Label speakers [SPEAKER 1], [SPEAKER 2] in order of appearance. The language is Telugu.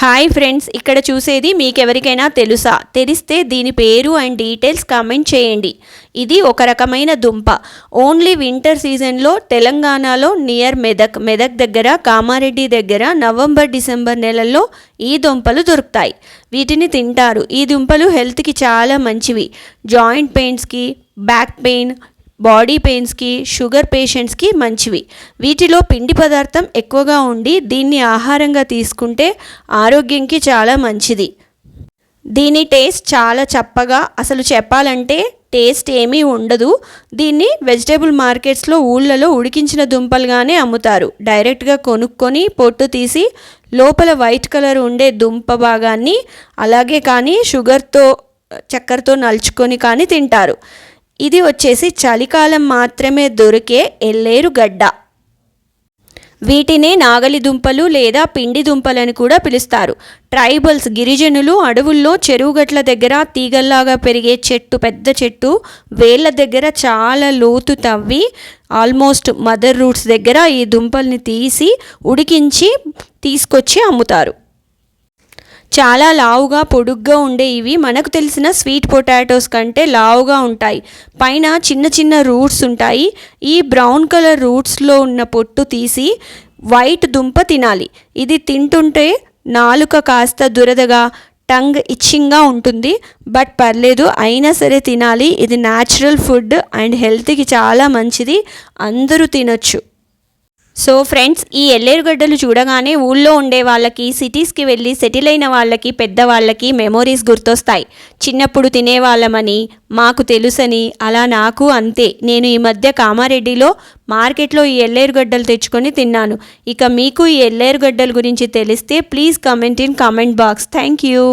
[SPEAKER 1] హాయ్ ఫ్రెండ్స్ ఇక్కడ చూసేది మీకెవరికైనా తెలుసా? తెలిస్తే దీని పేరు అండ్ డీటెయిల్స్ కామెంట్ చేయండి. ఇది ఒక రకమైన దుంప. ఓన్లీ వింటర్ సీజన్లో తెలంగాణలో నియర్ మెదక్ మెదక్ దగ్గర కామారెడ్డి దగ్గర నవంబర్ డిసెంబర్ నెలల్లో ఈ దుంపలు దొరుకుతాయి. వీటిని తింటారు. ఈ దుంపలు హెల్త్కి చాలా మంచివి. జాయింట్ పెయిన్స్కి బ్యాక్ పెయిన్ బాడీ పెయిన్స్కి షుగర్ పేషెంట్స్కి మంచివి. వీటిలో పిండి పదార్థం ఎక్కువగా ఉండి దీన్ని ఆహారంగా తీసుకుంటే ఆరోగ్యంకి చాలా మంచిది. దీని టేస్ట్ చాలా చప్పగా అసలు చెప్పాలంటే టేస్ట్ ఏమీ ఉండదు. దీన్ని వెజిటేబుల్ మార్కెట్స్లో ఊళ్ళలో ఉడికించిన దుంపలుగానే అమ్ముతారు. డైరెక్ట్గా కొనుక్కొని పొట్టు తీసి లోపల వైట్ కలర్ ఉండే దుంప భాగాన్ని అలాగే కానీ షుగర్తో చక్కెరతో నలుచుకొని కానీ తింటారు. ఇది వచ్చేసి చలికాలం మాత్రమే దొరికే ఎల్లేరు గడ్డ. వీటిని నాగలి దుంపలు లేదా పిండి దుంపలని కూడా పిలుస్తారు. ట్రైబల్స్ గిరిజనులు అడవుల్లో చెరువుగట్ల దగ్గర తీగల్లాగా పెరిగే చెట్టు పెద్ద చెట్టు వేళ్ళ దగ్గర చాలా లోతు తవ్వి ఆల్మోస్ట్ మదర్ రూట్స్ దగ్గర ఈ దుంపల్ని తీసి ఉడికించి తీసుకొచ్చి అమ్ముతారు. చాలా లావుగా పొడుగ్గా ఉండే ఇవి మనకు తెలిసిన స్వీట్ పొటాటోస్ కంటే లావుగా ఉంటాయి. పైన చిన్న చిన్న రూట్స్ ఉంటాయి. ఈ బ్రౌన్ కలర్ రూట్స్లో ఉన్న పొట్టు తీసి వైట్ దుంప తినాలి. ఇది తింటుంటే నాలుక కాస్త దురదగా టంగ్ ఇచ్చింగ్గా ఉంటుంది. బట్ పర్లేదు అయినా సరే తినాలి. ఇది న్యాచురల్ ఫుడ్ అండ్ హెల్త్కి చాలా మంచిది. అందరూ తినొచ్చు. సో ఫ్రెండ్స్ ఈ ఎల్లేరుగడ్డలు చూడగానే ఊళ్ళో ఉండే వాళ్ళకి సిటీస్కి వెళ్ళి సెటిల్ అయిన వాళ్ళకి పెద్దవాళ్ళకి మెమోరీస్ గుర్తొస్తాయి. చిన్నప్పుడు తినేవాళ్ళమని మాకు తెలుసని అలా నాకు అంతే. నేను ఈ మధ్య కామారెడ్డిలో మార్కెట్లో ఈ ఎల్లేరుగడ్డలు తెచ్చుకొని తిన్నాను. ఇక మీకు ఈ ఎల్లేరుగడ్డల గురించి తెలిస్తే please comment in comment box thank you